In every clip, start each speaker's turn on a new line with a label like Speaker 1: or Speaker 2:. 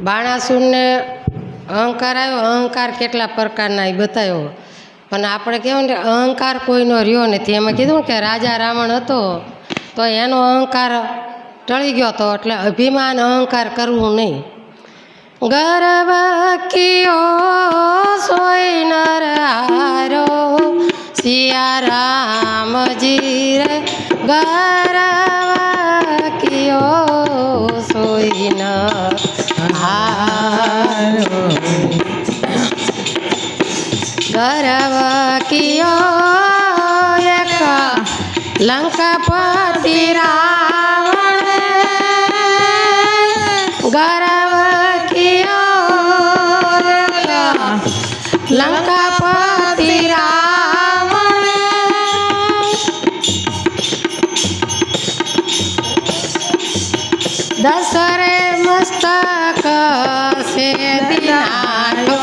Speaker 1: બાણાસુરને અહંકાર આવ્યો, અહંકાર કેટલા પ્રકારના એ બતાવ્યો. પણ આપણે કહેવાય ને અહંકાર કોઈનો રહ્યો નથી. એમાં કીધું કે રાજા રાવણ હતો, તો એનો અહંકાર ટળી ગયો હતો, એટલે અભિમાન અહંકાર કરવું નહીં. ગર્વ કિયો સોય નર હારો સિયા રામજી રે ગર્વ કિયો સોય નર દિનાલો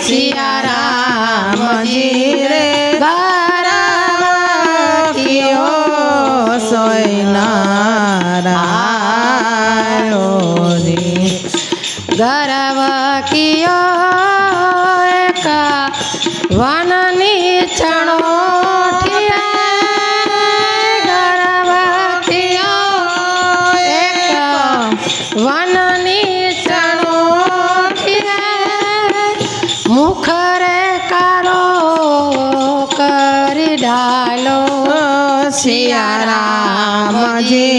Speaker 1: સિયા રામજી રે ગરવ કિયો ગરવ કિયો એક વનની ચણોઠિયા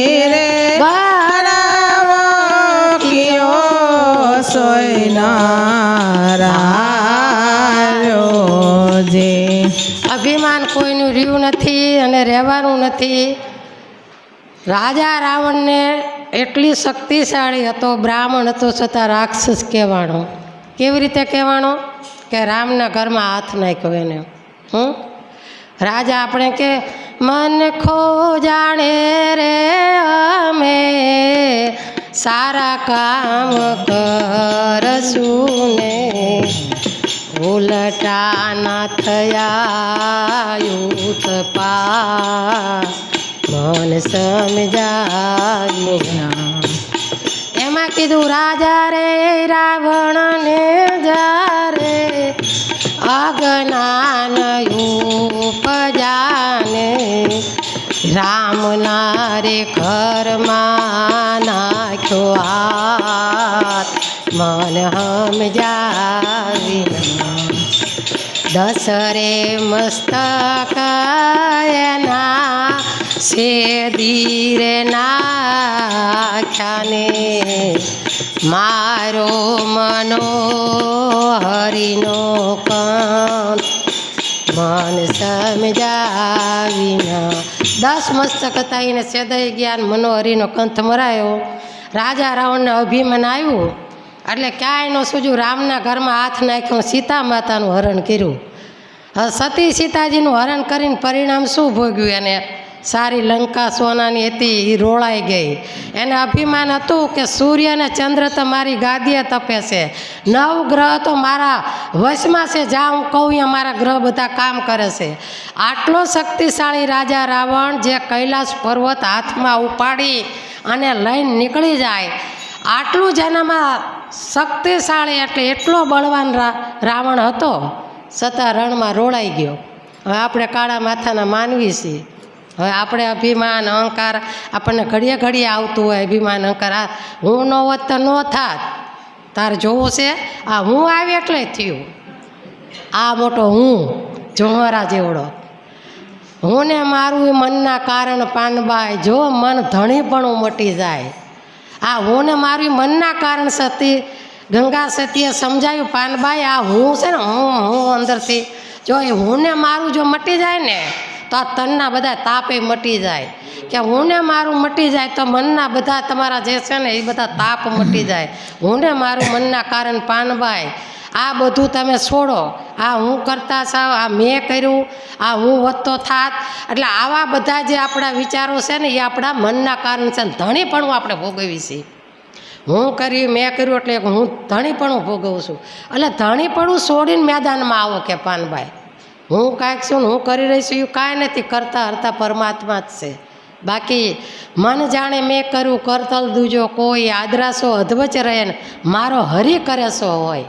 Speaker 1: રે બારા
Speaker 2: કિયો સોયનારાયો જે.
Speaker 1: અભિમાન કોઈનું રહ્યું નથી અને રહેવાનું નથી. રાજા રાવણને એટલી શક્તિશાળી હતો, બ્રાહ્મણ હતો છતાં રાક્ષસ કહેવાનો. કેવી રીતે કહેવાનો? કે રામના ઘરમાં હાથ નાખ્યો એને. હં રાજા આપણે કે મન ખો જાણે રે અમે સારા કામ કરશું ને ઉલટા ન થયા યુત પા મન સમજાવી એમાં કીધું, રાજા રે, રાવણને જારે. અજ્ઞાન ઉપજાને રામના રે ઘરમાં નાખ્યો હાથ. મન સમજાવી દસરે મસ્તકયના સે ધીરે નાખ્યાને. મારો મનો હરિનો કંત મન સમજાવીના દસ મસ્તક હતા એને સેદય જ્ઞાન મનોહરીનો કંથ મરાયો. રાજા રાવણને અભિમાન આવ્યું. એટલે ક્યાંય નો સૂજ્યું, રામના ઘરમાં હાથ નાખ્યો, સીતા માતાનું હરણ કર્યું. સતી સીતાજીનું હરણ કરીને પરિણામ શું ભોગ્યું એને? સારી લંકા સોનાની હતી એ રોળાઈ ગઈ. એને અભિમાન હતું કે સૂર્ય અને ચંદ્ર તો મારી ગાદીએ તપે છે. નવ ગ્રહ તો મારા વશમાં છે, જ્યાં હું કહું ત્યાં મારા ગ્રહ બધા કામ કરે છે. આટલો શક્તિશાળી રાજા રાવણ જે કૈલાસ પર્વત હાથમાં ઉપાડી અને લઈને નીકળી જાય, આટલું જેનામાં શક્તિશાળી એટલે એટલો બળવાન રાવણ હતો છતાં રણમાં રોળાઈ ગયો. હવે આપણે કાળા માથાના માનવી છીએ. હવે આપણે અભિમાન, અહંકાર આપણને ઘડીએ ઘડીએ આવતું હોય, અભિમાન, અહંકાર. આ હું ન હોત તો ન થાત. તારે જોવું છે, આ હું આવી એટલે થયું. આ મોટો હું જોહરા જેવડો. હું ને મારું એ મનના કારણ પાનબાઈ, જો મન ધણીપણું મટી જાય. આ હું ને મારું મનના કારણ સતી, ગંગા સતીએ સમજાયું પાનબાઈ, આ હું છે ને હું હું અંદરથી. જો એ હું ને મારું જો મટી જાય ને તો આ તનના બધા તાપે મટી જાય. કે હું ને મારું મટી જાય તો મનના બધા તમારા જે છે ને એ બધા તાપ મટી જાય. હું ને મારું મનના કારણ પાનભાઈ આ બધું તમે છોડો. આ હું કરતા સાવ, આ મેં કર્યું, આ હું વધતો થાત. એટલે આવા બધા જે આપણા વિચારો છે ને એ આપણા મનના કારણ છે ધણી પણ આપણે ભોગવી છીએ. હું કરી મેં કર્યું એટલે હું ધણીપણું ભોગવું છું. એટલે ધણીપણું છોડીને મેદાનમાં આવો કે પાનભાઈ હું કાંઈક છું ને હું કરી રહી છું એ કાંઈ નથી, કરતા હરતા પરમાત્મા જ છે. બાકી મન જાણે મેં કર્યું, કરતલ દૂજો કોઈ, આદરાશો અધવચ રહે ને મારો હરી કરે સો હોય.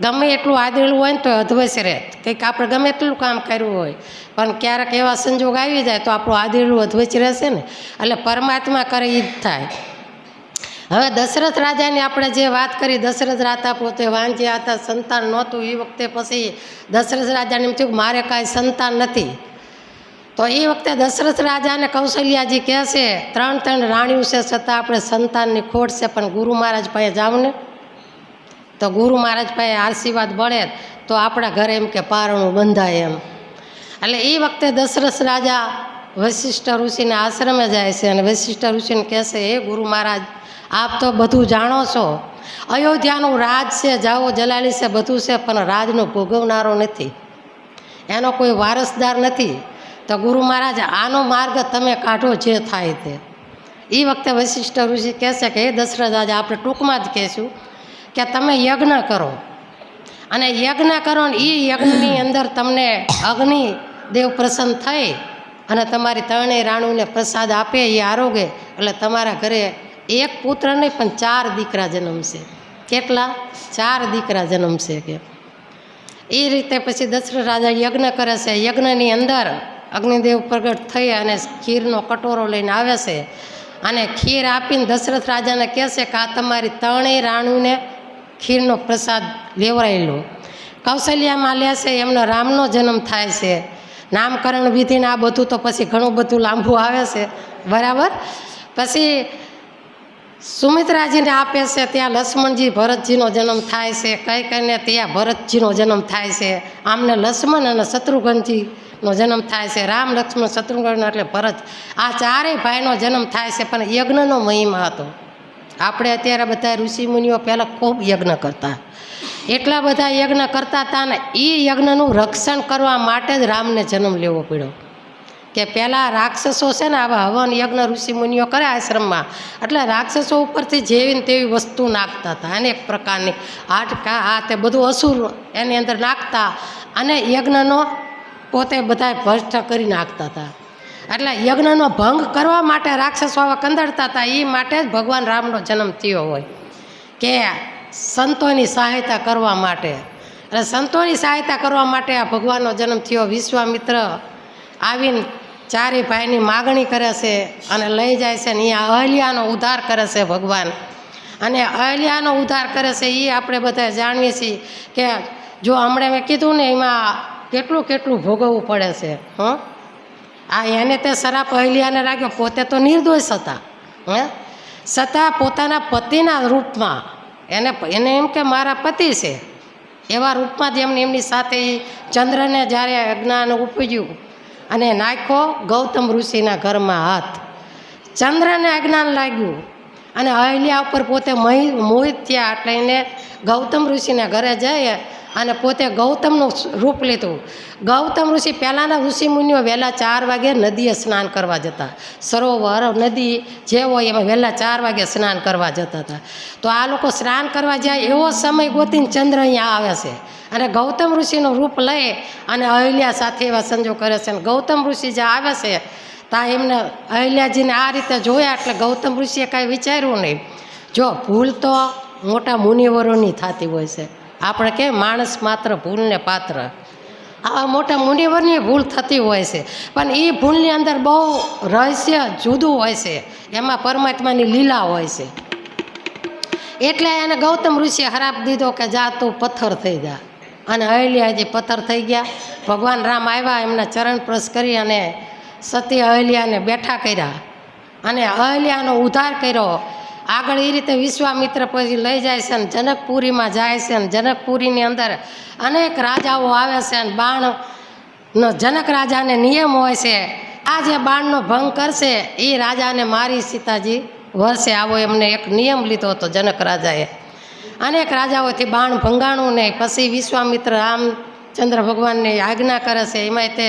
Speaker 1: ગમે એટલું આદરેલું હોય ને તો અધવચ રહે. કંઈક આપણે ગમે એટલું કામ કર્યું હોય, પણ ક્યારેક એવા સંજોગ આવી જાય તો આપણું આદરેલું અધવચ રહેશે ને. એટલે પરમાત્મા કરે એ જ થાય. હવે દશરથ રાજાની આપણે જે વાત કરી, દશરથ રાજા પોતે વાંચ્યા હતા, સંતાન નહોતું. એ વખતે પછી દશરથ રાજાને એમ થયું મારે કાંઈ સંતાન નથી. તો એ વખતે દશરથ રાજાને કૌશલ્યાજી કહે છે, ત્રણ ત્રણ રાણીઓ છે છતાં આપણે સંતાનની ખોટ છે, પણ ગુરુ મહારાજ પાસે જાઉં ને? તો ગુરુ મહારાજ પાસે આશીર્વાદ મળે તો આપણા ઘરે એમ કે પારણું બંધાય એમ. એટલે એ વખતે દશરથ રાજા વશિષ્ઠ ઋષિના આશ્રમે જાય છે અને વશિષ્ઠ ઋષિને કહેશે હે ગુરુ મહારાજ આપ તો બધું જાણો છો. અયોધ્યાનું રાજ છે, જાઓ જલાલી છે, બધું છે, પણ રાજનો ભોગવનારો નથી. એનો કોઈ વારસદાર નથી. તો ગુરુ મહારાજ, આનો માર્ગ તમે કાઢો જે થાય તે. એ વખતે વશિષ્ઠ ઋષિ કહેશે કે, હે દશરથ આજે, આપણે ટૂંકમાં જ કહેશું કે તમે યજ્ઞ કરો. અને યજ્ઞ કરો ને એ યજ્ઞની અંદર તમને અગ્નિ દેવ પ્રસન્ન થઈ અને તમારી ત્રણેય રાણુને પ્રસાદ આપે એ આરોગે. એટલે તમારા ઘરે એક પુત્ર નહીં, પણ ચાર દીકરા જન્મશે કેટલા? ચાર દીકરા જન્મશે કે. એ રીતે પછી દશરથ રાજા યજ્ઞ કરે છે. યજ્ઞની અંદર અગ્નિદેવ પ્રગટ થઈ અને ખીરનો કટોરો લઈને આવે છે. અને ખીર આપીને દશરથ રાજાને કહેશે કે આ તમારી ત્રણેય રાણુને ખીરનો પ્રસાદ લેવરાયેલો. કૌશલ્યામાં લે છે, એમનો રામનો જન્મ થાય છે. નામકરણ વિધિને આ બધું તો પછી ઘણું બધું લાંબુ આવે છે. બરાબર? પછી સુમિત્રાજીને આપે છે ત્યાં લક્ષ્મણજી ભરતજીનો જન્મ થાય છે. કઈ કઈને ત્યાં ભરતજીનો જન્મ થાય છે. આમને લક્ષ્મણ અને શત્રુઘ્નજીનો જન્મ થાય છે. રામ, લક્ષ્મણ, શત્રુઘ્ન એટલે ભરત. આ ચારેય ભાઈનો જન્મ થાય છે, પણ યજ્ઞનો મહિમા હતો. આપણે અત્યારે બધા ઋષિમુનિઓ પહેલાં ખૂબ યજ્ઞ કરતા. એટલા બધા યજ્ઞ કરતા હતા ને એ યજ્ઞનું રક્ષણ કરવા માટે જ રામને જન્મ લેવો પડ્યો. કે પહેલાં રાક્ષસો છે ને આવા હવન યજ્ઞ ઋષિમુનિઓ કરે આશ્રમમાં. એટલે રાક્ષસો ઉપરથી જેવી ને તેવી વસ્તુ નાખતા હતા. અનેક પ્રકારની હાટકા આ તે બધું અસુર એની અંદર નાખતા અને યજ્ઞનો પોતે બધા ભ્રષ્ટ કરી નાખતા હતા. એટલે યજ્ઞનો ભંગ કરવા માટે રાક્ષસો આવા કંદડતા હતા. એ માટે જ ભગવાન રામનો જન્મ થયો હોય. કે સંતોની સહાયતા કરવા માટે. એટલે સંતોની સહાયતા કરવા માટે આ ભગવાનનો જન્મ થયો. વિશ્વામિત્ર આવીને ચારે ભાઈની માગણી કરે છે અને લઈ જાય છે ને અહીંયા અહલ્યાનો ઉદ્ધાર કરે છે ભગવાન. અને અહલ્યાનો ઉદ્ધાર કરે છે એ આપણે બધા જાણીએ છીએ કે જો હમણાં મેં કીધું ને એમાં કેટલું કેટલું ભોગવવું પડે છે, હં? આ એને તે શરાપ અહલ્યાને રાખ્યો, પોતે તો નિર્દોષ હતા, હે? છતાં પોતાના પતિના રૂપમાં, એને એને એમ કે મારા પતિ છે. એવા રૂપમાં જ એમની એમની સાથે ચંદ્રને જ્યારે અજ્ઞાન ઉપજ્યું અને નાખ્યો ગૌતમ ઋષિના ઘરમાં હાથ. ચંદ્રને અજ્ઞાન લાગ્યું. અને અહલ્યા ઉપર પોતે મોહિ મોહિત થયા એટલે ગૌતમ ઋષિના ઘરે જઈએ અને પોતે ગૌતમનું રૂપ લીધું. ગૌતમ ઋષિ પહેલાંના ઋષિ મુનિઓ વહેલા ચાર વાગે નદીએ સ્નાન કરવા જતા. સરોવર, નદી જે હોય એમાં વહેલા ચાર વાગે સ્નાન કરવા જતા હતા. તો આ લોકો સ્નાન કરવા જાય એવો સમય ગોતીને ચંદ્ર અહીંયા આવે છે. અને ગૌતમ ઋષિનું રૂપ લઈ અને અહલ્યા સાથે એવા સંજોગ કરે છે. અને ગૌતમ ઋષિ જે આવે છે તા એમને અહલ્યાજીને આ રીતે જોયા એટલે ગૌતમ ઋષિએ કાંઈ વિચાર્યું નહીં. જો ભૂલ તો મોટા મુનિવરોની થતી હોય છે. આપણે કે માણસ માત્ર ભૂલને પાત્ર. આવા મોટા મુનિવરની ભૂલ થતી હોય છે. પણ એ ભૂલની અંદર બહુ રહસ્ય જુદું હોય છે. એમાં પરમાત્માની લીલા હોય છે. એટલે એને ગૌતમ ઋષિએ હરાપ દીધો કે જા તું પથ્થર થઈ જા. અને અહલ્યાજી પથ્થર થઈ ગયા. ભગવાન રામ આવ્યા, એમના ચરણ પ્રશ કરી અને સતી અહલ્યાને બેઠા કર્યા. અને અહલ્યાનો ઉદ્ધાર કર્યો. આગળ એ રીતે વિશ્વામિત્ર પછી લઈ જાય છે ને જનકપુરીમાં જાય છે ને જનકપુરીની અંદર અનેક રાજાઓ આવે છે અને બાણનો જનક રાજાને નિયમ હોય છે. આ જે બાણનો ભંગ કરશે એ રાજાને મારી સીતાજી વર્ષે આવો એમને એક નિયમ લીધો હતો જનક રાજાએ. અનેક રાજાઓથી બાણ ભંગાણું નહીં પછી વિશ્વામિત્ર રામચંદ્ર ભગવાનની આજ્ઞા કરે છે, એમાંય તે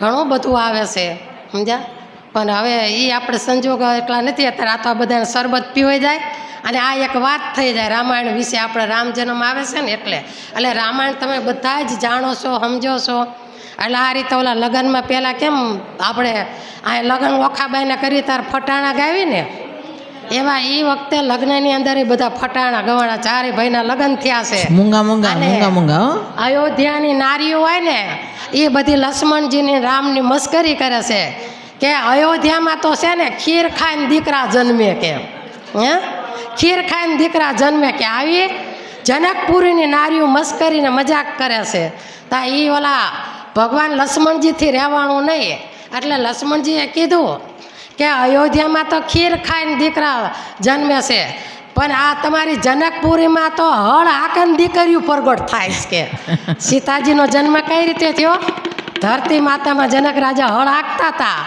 Speaker 1: ઘણું બધું આવે છે, સમજ્યા? પણ હવે એ આપણે સંજોગ એટલા નથી, અત્યારે આ તો આ બધાને શરબત પીવાઈ જાય અને આ એક વાત થઈ જાય, રામાયણ વિશે આપણે રામ જન્મ આવે છે ને એટલે. એટલે રામાયણ તમે બધા જ જાણો છો, સમજો છો. એટલે આ રીતે ઓલા લગ્નમાં પહેલાં કેમ આપણે આ લગ્ન ઓખાબાઈને કરી તાર ફટાણા ગાવી ને એવા એ વખતે લગ્નની અંદર બધા ફટાણા ગવાણા ચારે ભાઈના લગ્ન થયા છે.
Speaker 2: મૂંગા મૂંગા મૂંગા મૂંગા
Speaker 1: અયોધ્યાની નારીઓ હોય ને એ બધી લક્ષ્મણજીની રામની મસ્કરી કરે છે કે અયોધ્યામાં તો છે ને ખીર ખાઈને દીકરા જન્મે કે હે? ખીર ખાઈને દીકરા જન્મે કે આવી જનકપુરીની નારીઓ મસ્કરીને મજાક કરે છે. તા એ ઓલા ભગવાન લક્ષ્મણજીથી રહેવાનું નહીં. એટલે લક્ષ્મણજીએ કીધું કે અયોધ્યામાં તો ખીર ખાઈને દીકરા જન્મે છે. પણ આ તમારી જનકપુરીમાં તો હળ હાકન દીકરીઓ પ્રગટ થાય છે કે. સીતાજીનો જન્મ કઈ રીતે થયો? ધરતી માતામાં જનક રાજા હળ હાંકતા હતા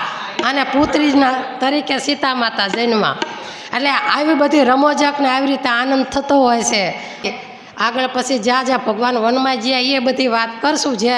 Speaker 1: અને પુત્રીના તરીકે સીતા માતા જન્મ. એટલે આવી બધી રમોજક ને આવી રીતે આનંદ થતો હોય છે. આગળ પછી જ્યાં જ્યાં ભગવાન વનમાં જ્યાં એ બધી વાત કરશું. જે